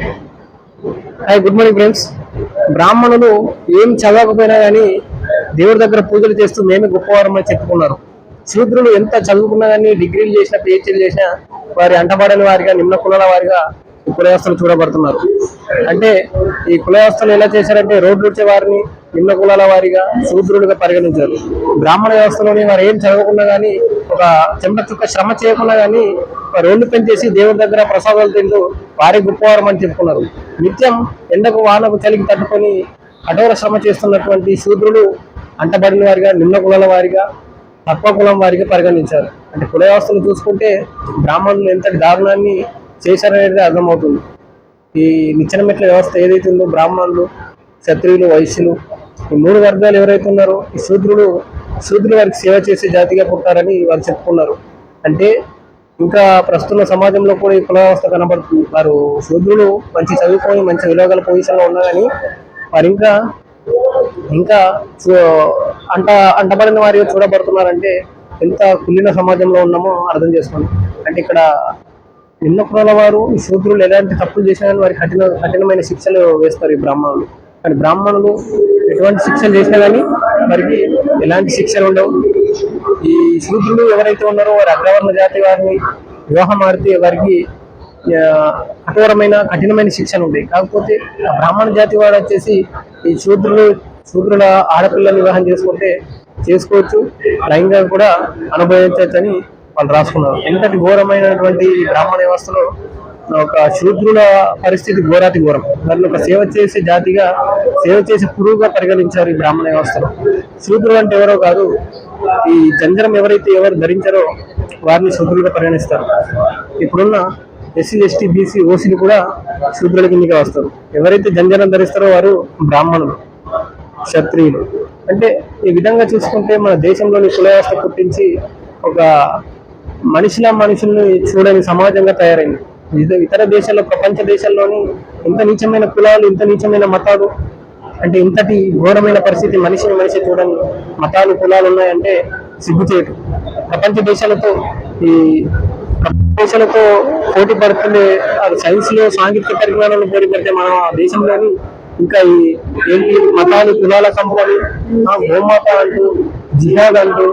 Hi good morning friends బ్రాహ్మణులు ఏం చదవకపోయినా కానీ దేవుడి దగ్గర పూజలు చేస్తూ మేమే గొప్పవారమని చెప్పుకున్నారు. శూద్రులు ఎంత చదువుకున్నా కానీ డిగ్రీలు చేసినా పిహెచ్డీలు చేసినా వారి అంటబడని వారిగా నిమ్న కులాల వారిగా ఈ కుల వ్యవస్థలు చూడబడుతున్నారు. అంటే ఈ కుల వ్యవస్థలు ఎలా చేశారంటే రోడ్లు వచ్చే వారిని నిమ్న కులాల వారిగా శూద్రులుగా పరిగణించారు. బ్రాహ్మణ వ్యవస్థలోని వారు ఏం చదవకుండా కానీ ఒక చెమట చుక్క శ్రమ చేయకుండా కానీ రోడ్లు పెంచేసి దేవుడి దగ్గర ప్రసాదాలు తింటూ వారి గొప్పవారం అని చెప్పుకున్నారు. నిత్యం ఎండకు వానకు చలికి తట్టుకొని కఠోర శ్రమ చేస్తున్నటువంటి శూద్రులు అంటబడిన వారిగా నిమ్న కులాల వారిగా తక్కువ కులం వారిగా పరిగణించారు. అంటే కుల వ్యవస్థను చూసుకుంటే బ్రాహ్మణులు ఎంతటి దారుణాన్ని చేశారనేది అర్థమవుతుంది. ఈ నిచ్చెన మెట్ల వ్యవస్థ ఏదైతే ఉందో బ్రాహ్మణులు క్షత్రియులు వైశ్యులు ఈ మూడు వర్గాలు ఎవరైతే ఉన్నారో ఈ శూద్రులు శూద్రులు వారికి సేవ చేసే జాతిగా పుట్టారని వారు చెప్పుకున్నారు. అంటే ఇంకా ప్రస్తుత సమాజంలో కూడా ఈ కుల వ్యవస్థ కనబడుతుంది వారు శూద్రులు మంచి చదువుకొని మంచి విలువగల పొజిషన్లో ఉన్నా కానీ వారు ఇంకా ఇంకా అంట అంటబడిన వారి చూడబడుతున్నారంటే ఎంత కుళ్ళిన సమాజంలో ఉన్నామో అర్థం చేసుకోండి. అంటే ఇక్కడ నిన్న కులాల వారు శూద్రులు ఎలాంటి తప్పులు చేసినా కానీ వారికి కఠిన కఠినమైన శిక్షలు వేస్తారు ఈ బ్రాహ్మణులు. కానీ బ్రాహ్మణులు ఎటువంటి శిక్షలు చేసినా కానీ వారికి ఎలాంటి శిక్షలు ఉండవు. ఈ శూద్రులు ఎవరైతే ఉన్నారో వారి అగ్రవర్ణ జాతి వారిని వివాహం ఆడితే వారికి కఠోరమైన కఠినమైన శిక్షణ ఉంటాయి కాకపోతే ఆ బ్రాహ్మణ జాతి వాడు వచ్చేసి ఈ శూద్రులు శూద్రుల ఆడపిల్లలు వివాహం చేసుకుంటే చేసుకోవచ్చు లైంగిక కూడా అనుభవించవచ్చని వాళ్ళు రాసుకున్నారు. ఎంతటి ఘోరమైనటువంటి ఈ బ్రాహ్మణ వ్యవస్థలో ఒక శూద్రుల పరిస్థితి ఘోరాతి ఘోరం. దాన్ని ఒక సేవ చేసే జాతిగా సేవ చేసే పురుగుగా పరిగణించారు ఈ బ్రాహ్మణ వ్యవస్థలో. శూద్రులు అంటే ఎవరో కాదు ఈ జంజరం ఎవరైతే ఎవరు ధరించారో వారిని శూద్రులుగా పరిగణిస్తారు. ఇప్పుడున్న ఎస్సీ ఎస్టీ బీసీ ఓసీలు కూడా శూద్రుల కిందకి వస్తారు. ఎవరైతే జంజరం ధరిస్తారో వారు బ్రాహ్మణులు క్షత్రియులు. అంటే ఈ విధంగా చూసుకుంటే మన దేశంలోని కులవ్యవస్థ పుట్టించి ఒక మనిషిలా మనుషుల్ని చూడని సమాజంగా తయారైంది. ఇతర దేశాల్లో ప్రపంచ దేశాల్లోని ఇంత నీచమైన కులాలు ఇంత నీచమైన మతాలు అంటే ఇంతటి ఘోరమైన పరిస్థితి మనిషిని మనిషి చూడని మతాలు కులాలు ఉన్నాయంటే సిగ్గుచేటు ప్రపంచ దేశాలతో ఈ ప్రపంచ దేశాలతో పోటీ పడుతుండే సైన్స్లో సాంకేతిక పరిజ్ఞానంలో పోటీ పడితే మనం ఆ దేశంలోని ఇంకా ఈ ఏంటి మతాలు కులాల కంపని గోమాత అంటూ జిహాద్ అంటూ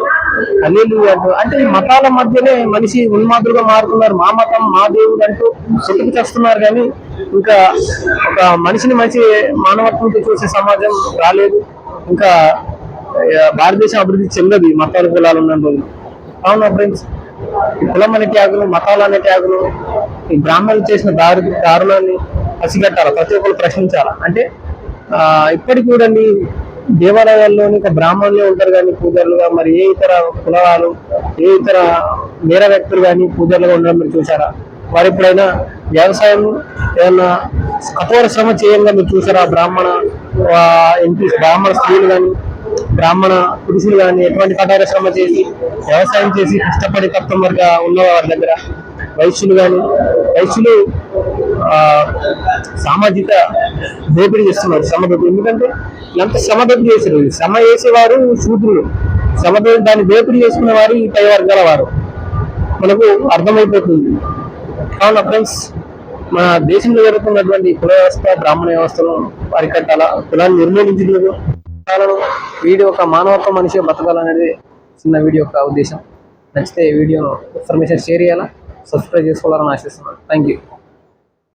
అల్లీలు అంటూ అంటే ఈ మతాల మధ్యనే మనిషి ఉన్మాదులుగా మారుతున్నారు. మా మతం మా దేవుడు అంటూ చుట్టుకు చేస్తున్నారు కానీ ఇంకా ఒక మనిషిని మంచి మానవత్వంతో చూసే సమాజం రాలేదు. ఇంకా భారతదేశం అభివృద్ధి చెందదు మతాలు కులాలు ఉన్న రోజు అవునా ఫ్రెండ్స్? ఈ కులం అనే త్యాగులు మతాలు అనే త్యాగులు ఈ బ్రాహ్మణులు చేసిన దారు దారుణాన్ని పసిగట్టాలి? ప్రతి ఒక్కరు ప్రశ్నించాలి? అంటే ఆ ఇప్పటికి చూడండి దేవాలయాల్లోని ఇంకా బ్రాహ్మణులే ఉంటారు కానీ పూజారులుగా మరి ఏ ఇతర కులాలు ఏ ఇతర నేర వ్యక్తులు కానీ పూజలుగా ఉండడం మీరు చూసారా వారు ఎప్పుడైనా వ్యవసాయం ఏదన్నా కఠోర శ్రమ చేయంగా మీరు చూసారా? బ్రాహ్మణ ఎంపీ బ్రాహ్మణ స్త్రీలు కానీ బ్రాహ్మణ పురుషులు కానీ ఎటువంటి కఠోర శ్రమ చేసి వ్యవసాయం చేసి కష్టపడి కస్టమర్గా ఉన్న వారి దగ్గర? వైశ్యులు కానీ వైశ్యులు సామాజిక దోపిడీ చేస్తున్నారు శ్రమ దోపిడీ. ఎందుకంటే ఎంత శ్రమ దోపిడీ చేశారు. శ్రమ చేసేవారు శూద్రులు. శ్రమ దాన్ని దోపిడీ చేసుకునే వారు ఈ పై వర్గాల వారు. మనకు అర్థమైపోతుంది. కావున ఫ్రెండ్స్ మన దేశంలో జరుగుతున్నటువంటి కుల వ్యవస్థ బ్రాహ్మణ వ్యవస్థను అరికట్టాల కులాన్ని నిర్మూలించలేదు కులాలను వీడి ఒక మానవత్వ మనిషి బతకాలనేది చిన్న వీడియో యొక్క ఉద్దేశం. నచ్చితే ఈ వీడియోను ఇన్ఫర్మేషన్ షేర్ చేయాలా? సబ్స్క్రైబ్ చేసుకోవాలని ఆశిస్తున్నాను. Thank you